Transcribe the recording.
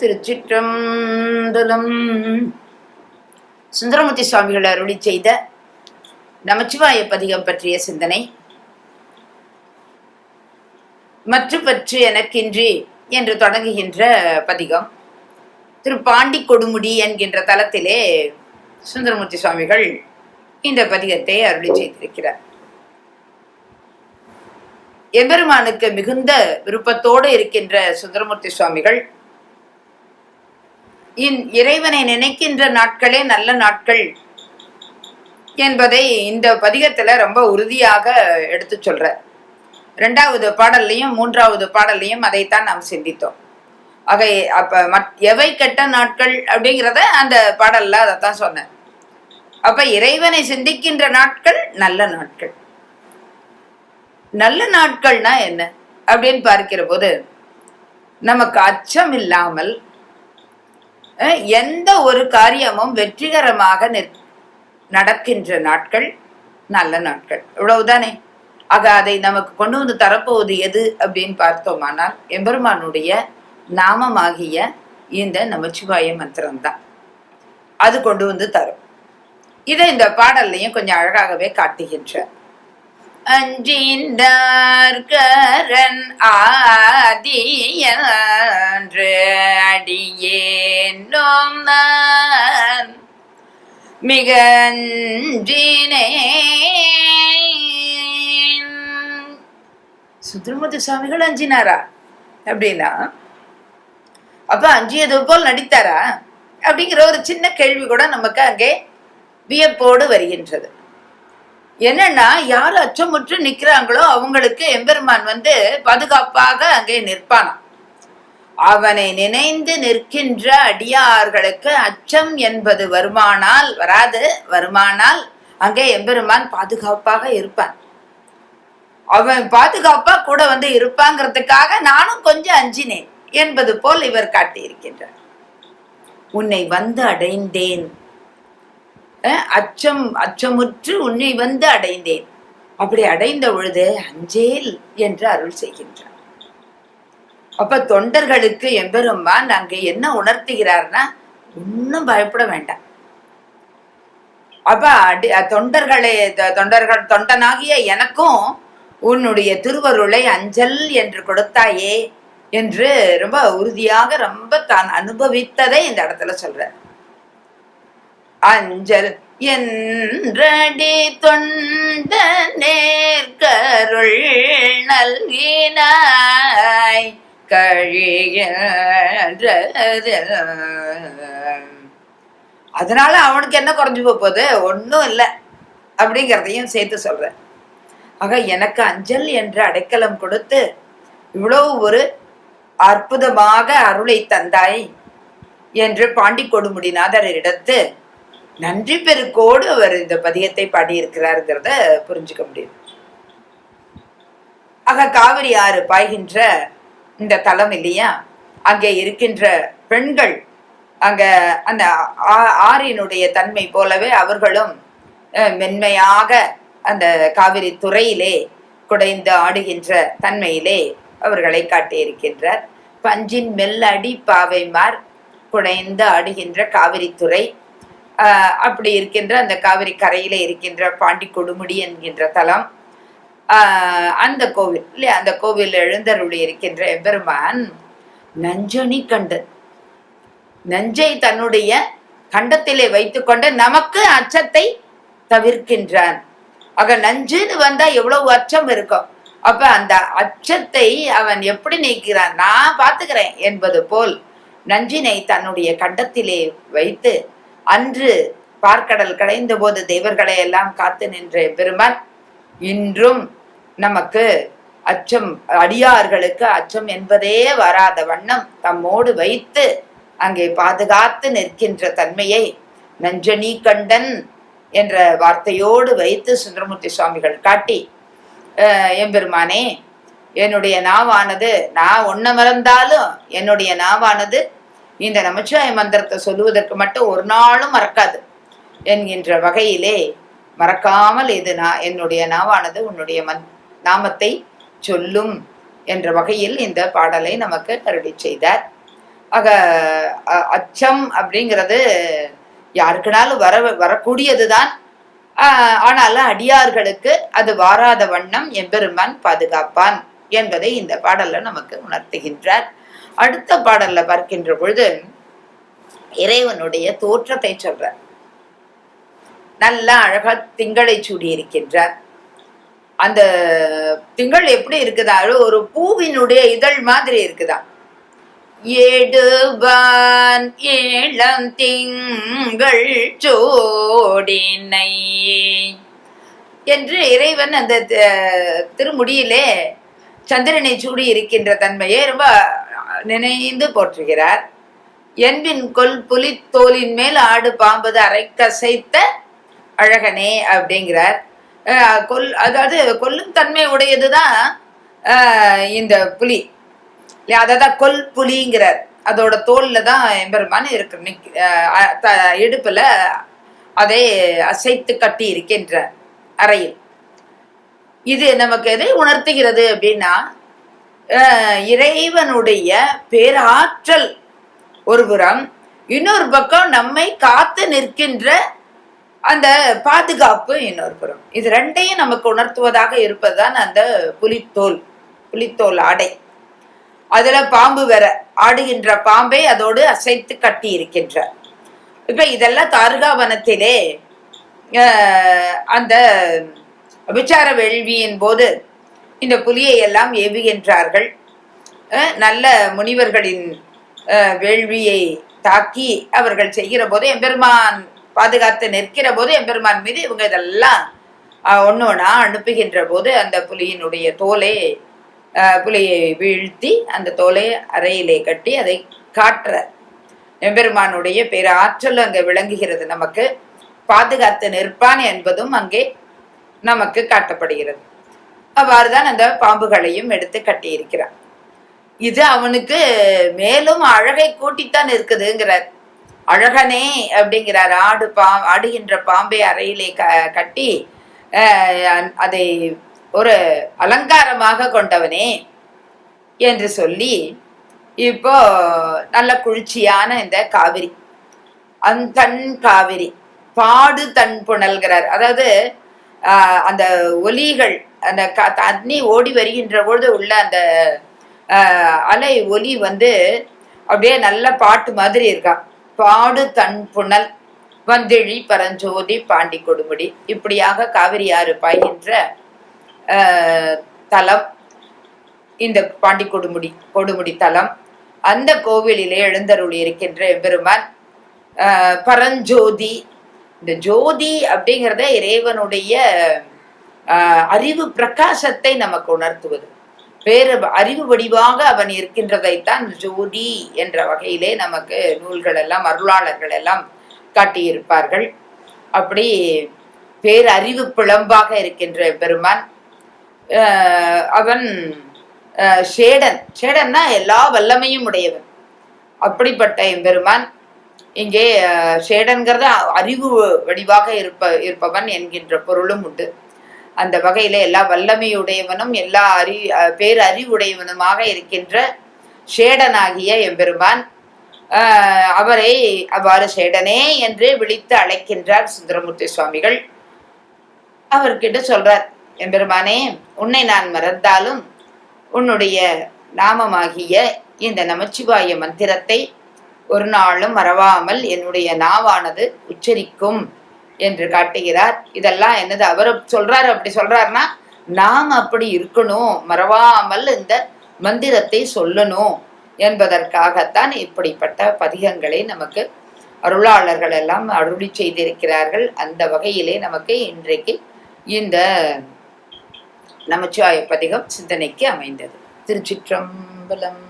திருச்சிற்றம்பலம். சுந்தரமூர்த்தி சுவாமிகள் அருளி செய்த நமச்சிவாய பதிகம் பற்றிய சிந்தனை. மற்ற பற்று எனக்கின்றி என்று தொடங்குகின்ற பதிகம். திரு பாண்டி கொடுமுடி என்கின்ற தலத்திலே சுந்தரமூர்த்தி சுவாமிகள் இந்த பதிகத்தை அருளி செய்திருக்கிறார். எம்பெருமானுக்கு மிகுந்த விருப்பத்தோடு இருக்கின்ற சுந்தரமூர்த்தி சுவாமிகள் இன் இறைவனை நினைக்கின்ற நாட்களே நல்ல நாட்கள் என்பதை இந்த பதிகத்துல ரொம்ப உறுதியாக எடுத்து சொல்ற. ரெண்டாவது பாடல்லையும் மூன்றாவது பாடல்லையும் அதைத்தான் நாம் சிந்தித்தோம். ஆக அப்ப மத் எவை கெட்ட நாட்கள் அப்படிங்கிறத அந்த பாடல்ல அதைத்தான் சொன்னேன். அப்ப இறைவனை சிந்திக்கின்ற நாட்கள் நல்ல நாட்கள். நல்ல நாட்கள்னா என்ன? அப்படின்னு பார்க்கிற போது நமக்கு அச்சம் இல்லாமல் எந்த ஒரு காரியமும் வெற்றிகரமாக நடக்கின்ற நாட்கள் நல்ல நாட்கள். இவ்வளவுதானே? ஆக அதை நமக்கு கொண்டு வந்து தரப்போவது எது அப்படின்னு பார்த்தோமானால் எம்பெருமானுடைய நாமமாகிய இந்த நமச்சிவாய மந்திரம்தான். அது கொண்டு வந்து தரும். இதை இந்த பாடல்லையும் கொஞ்சம் அழகாகவே காட்டுகின்றார் அஞ்சின்றார்கரன் ஆதியன்று அடியேனும் நான் மிக அஞ்சினேன் சுவாமிகள் அஞ்சினாரா? அப்படின்னா அப்ப அஞ்சியது போல் நடித்தாரா? அப்படிங்கிற ஒரு சின்ன கேள்வி கூட நமக்கு அங்கே வியப்போடு வருகின்றது. என்னன்னா யார் அச்சமுற்று நிக்கிறாங்களோ அவங்களுக்கு எம்பெருமான் வந்து பாதுகாப்பாக அங்கே நிற்பானாம். அவனை நினைந்து நிற்கின்ற அடியார்களுக்கு அச்சம் என்பது வருமானால் வராது வருமானால் அங்கே எம்பெருமான் பாதுகாப்பாக இருப்பான். அவன் பாதுகாப்பா கூட வந்து இருப்பாங்கிறதுக்காக நானும் கொஞ்சம் அஞ்சினேன் என்பது போல் இவர் காட்டியிருக்கின்றார். உன்னை வந்து அடைந்தேன். அச்சம் அச்சமுற்று உன்னை வந்து அடைந்தேன். அப்படி அடைந்த பொழுது அஞ்சேல் என்று அருள் செய்கின்றார் அப்ப தொண்டர்களுக்கு எம்பெருமான் அங்கே என்ன உணர்த்துகிறார்னா ஒன்னும் பயப்பட வேண்டாம். அப்ப அடி தொண்டர்களை தொண்டர்கள் தொண்டனாகிய எனக்கும் உன்னுடைய திருவருளை அஞ்சல் என்று கொடுத்தாயே என்று ரொம்ப உறுதியாக ரொம்ப தான் அனுபவித்ததை இந்த இடத்துல சொல்றார். அஞ்சல் என்றடி தொண்ட நேர்கருள் நல்கினாய். கழியன்றது அதனால அவனுக்கு என்ன குறைஞ்சு போகுது? ஒன்றும் இல்லை. அப்படிங்கிறதையும் சேர்த்து சொல்றேன். ஆக எனக்கு அஞ்சல் என்ற அடைக்கலம் கொடுத்து இவ்வளவு ஒரு அற்புதமாக அருளை தந்தாய் என்று பாண்டி கொடுமுடிநாதரிடத்து நன்றி பெருக்கோடு அவர் இந்த பதியத்தை பாடியிருக்கிறாருங்கிறத புரிஞ்சுக்க முடியும். ஆக காவிரி ஆறு பாய்கின்ற இந்த தலம் இல்லையா? அங்கே இருக்கின்ற பெண்கள் அங்க அந்த ஆ- ஆறினுடைய தன்மை போலவே அவர்களும் மென்மையாக அந்த காவிரி துறையிலே குடைந்து ஆடுகின்ற தன்மையிலே அவர்களை காட்டியிருக்கின்றார். பஞ்சின் மெல்லடி பாவைமார் குடைந்து ஆடுகின்ற காவிரி துறை அப்படி இருக்கின்ற அந்த காவிரி கரையில இருக்கின்ற பாண்டி கொடுமுடி என்கின்ற தலம் அந்த கோவில் இல்லையா? அந்த கோவில் எழுந்தருளி இருக்கின்ற எம்பெருமான் நஞ்சனி கண்டன் நஞ்சை தன்னுடைய கண்டத்திலே வைத்துக்கொண்டு நமக்கு அச்சத்தை தவிர்க்கின்றான். ஆக நஞ்சுன்னு வந்தா எவ்வளவு அச்சம் இருக்கும் அப்ப அந்த அச்சத்தை அவன் எப்படி நீக்கிறான்? நான் பாத்துக்கிறேன் என்பது போல் நஞ்சினை தன்னுடைய கண்டத்திலே வைத்து அன்று பார்க்கடல் கடைந்த போது தேவர்களை எல்லாம் காத்து நின்ற பெருமான் இன்றும் நமக்கு அச்சம் அடியார்களுக்கு அச்சம் என்பதே வராத வண்ணம் தம்மோடு வைத்து அங்கே பாதுகாத்து நிற்கின்ற தன்மையை நஞ்சனி கண்டன் என்ற வார்த்தையோடு வைத்து சுந்தரமூர்த்தி சுவாமிகள் காட்டி எம்பெருமானே என்னுடைய நாவானது நான் ஒன்ன மறந்தாலும் என்னுடைய நாவானது இந்த நமச்சிவாய மந்திரத்தை சொல்லுவதற்கு மட்டும் ஒரு நாளும் மறக்காது என்கின்ற வகையிலே மறக்காமல் இது நான் என்னுடைய நாவானது உன்னுடைய மந்த் நாமத்தை சொல்லும் என்ற வகையில் இந்த பாடலை நமக்கு கருடி செய்தார். ஆக அச்சம் அப்படிங்கிறது யாருக்குனாலும் வர வரக்கூடியதுதான். ஆஹ் ஆனாலும் அடியார்களுக்கு அது வாராத வண்ணம் எம்பெருமான் பாதுகாப்பான் என்பதை இந்த பாடல்ல நமக்கு உணர்த்துகின்றார். அடுத்த பாடல்ல பார்க்கின்ற பொழுது இறைவனுடைய தோற்றத்தை சொல்றார். நல்ல அழகா திங்களை சூடி இருக்கின்றார் அந்த திங்கள் எப்படி இருக்குதா? ஒரு பூவினுடைய இதழ் மாதிரி இருக்குதா? எடுவான் இளம் திங்கள் சோடினை. என்று இறைவன் அந்த த- திருமுடியிலே சந்திரனை சூடி இருக்கின்ற தன்மையை ரொம்ப நினைந்து போற்றுகிறார். என்பின் கொல் புலித்தோலின் மேல் ஆடு பாம்பது அரைக்கசைத்த கசைத்த அழகனே அப்படிங்கிறார். கொல் அதாவது கொல்லும் தன்மை உடையதுதான் தான் இந்த புலி. இல்லையா அதான் கொல் புலிங்கிறார். அதோட தோல்ல தான் எம்பெருமான் இருக்கு த- இடுப்புல அதை அசைத்து கட்டி இருக்கின்றார் அறையில். இது நமக்கு எதை உணர்த்துகிறது அப்படின்னா இறைவனுடைய பேராற்றல் ஒரு புறம் இன்னொரு பக்கம் நம்மை காத்து நிற்கின்ற அந்த பாதுகாப்பு இன்னொரு புறம். இது ரெண்டையும் நமக்கு உணர்த்துவதாக இருப்பதுதான் அந்த புலித்தோல் புலித்தோல் ஆடை. அதுல பாம்பு வேற ஆடுகின்ற பாம்பை அதோடு அசைத்து கட்டி இருக்கின்றார். இப்ப இதெல்லாம் தாருகாவனத்திலே அந்த விசார வேள்வியின் போது இந்த புலியை எல்லாம் ஏவுகின்றார்கள். நல்ல முனிவர்களின் வேள்வியை தாக்கி அவர்கள் செய்கிற போது எம்பெருமான் பாதுகாத்து நிற்கிற போது எம்பெருமான் மீது இவங்க இதெல்லாம் ஒன்று ஒன்றா அனுப்புகின்ற போது அந்த புலியினுடைய தோலை புலியை வீழ்த்தி அந்த தோலை அறையிலே கட்டி அதை காட்டுற எம்பெருமானுடைய பேராற்றல் அங்கே விளங்குகிறது. நமக்கு பாதுகாத்து நிற்பான் என்பதும் அங்கே நமக்கு காட்டப்படுகிறது. அவ்வாறுதான் அந்த பாம்புகளையும் எடுத்து கட்டியிருக்கிறான். இது அவனுக்கு மேலும் அழகை கூட்டித்தான் இருக்குதுங்கிறார் அழகனே அப்படிங்கிறார். ஆடு பா ஆடுகின்ற பாம்பை அறையிலே க கட்டி அதை ஒரு அலங்காரமாக கொண்டவனே என்று சொல்லி இப்போ நல்ல குளிர்ச்சியான இந்த காவிரி. அந்தன் காவிரி பாடு தன் புனல்கிறார். அதாவது அந்த ஒலிகள் அந்த க- தண்ணி ஓடி வருகின்ற பொழுது உள்ள அந்த அலை ஒலி வந்து அப்படியே நல்ல பாட்டு மாதிரி இருக்கா. பாடு தன் புனல் வந்திழி பரஞ்சோதி பாண்டி கொடுமுடி. இப்படியாக காவிரி ஆறு பாய்கின்ற ஆஹ், தலம் இந்த பாண்டி கொடுமுடி கொடுமுடி தலம் அந்த கோவிலிலே எழுந்தருள் இருக்கின்ற எம்பெருமான் பரஞ்சோதி. இந்த ஜோதி அப்படிங்கிறத இறைவனுடைய அறிவு பிரகாசத்தை நமக்கு உணர்த்துவது. வேறு அறிவு வடிவாக அவன் இருக்கின்றதைத்தான் ஜோதி என்ற வகையிலே நமக்கு நூல்கள் எல்லாம் அருளாளர்கள் எல்லாம் காட்டியிருப்பார்கள். அப்படி பேரறிவு பிளம்பாக இருக்கின்ற பெருமான் ஆஹ் அவன் சேடன். ஷேடன் ஷேடன்னா எல்லா வல்லமையும் உடையவன். அப்படிப்பட்ட எம்பெருமான் இங்கே ஆஹ் அறிவு வடிவாக இருப்ப இருப்பவன் என்கின்ற பொருளும் உண்டு. அந்த வகையில எல்லா வல்லமையுடையவனும் எல்லா அறி பேர் பேரறிவுடையவனுமாக இருக்கின்ற ஷேடனாகிய எம்பெருமான் ஆஹ் அவரை அவ்வாறு ஷேடனே என்று விழித்து அழைக்கின்றார் சுந்தரமூர்த்தி சுவாமிகள். அவர்கிட்ட சொல்றார் எம்பெருமானே உன்னை நான் மறந்தாலும் உன்னுடைய நாமமாகிய இந்த நமச்சிவாய மந்திரத்தை ஒரு நாளும் மறவாமல் என்னுடைய நாவானது உச்சரிக்கும். என்று காட்டுகிறார். இதெல்லாம் என்னது? அவர் சொல்றாரு அப்படி சொல்றாருன்னா நாம் அப்படி இருக்கணும். மறவாமல் இந்த மந்திரத்தை சொல்லணும். என்பதற்காகத்தான் இப்படிப்பட்ட பதிகங்களை நமக்கு அருளாளர்கள் எல்லாம் அருளி செய்திருக்கிறார்கள். அந்த வகையிலே நமக்கு இன்றைக்கு இந்த நமச்சிவாய பதிகம் சிந்தனைக்கு அமைந்தது. திருச்சிற்றம்பலம்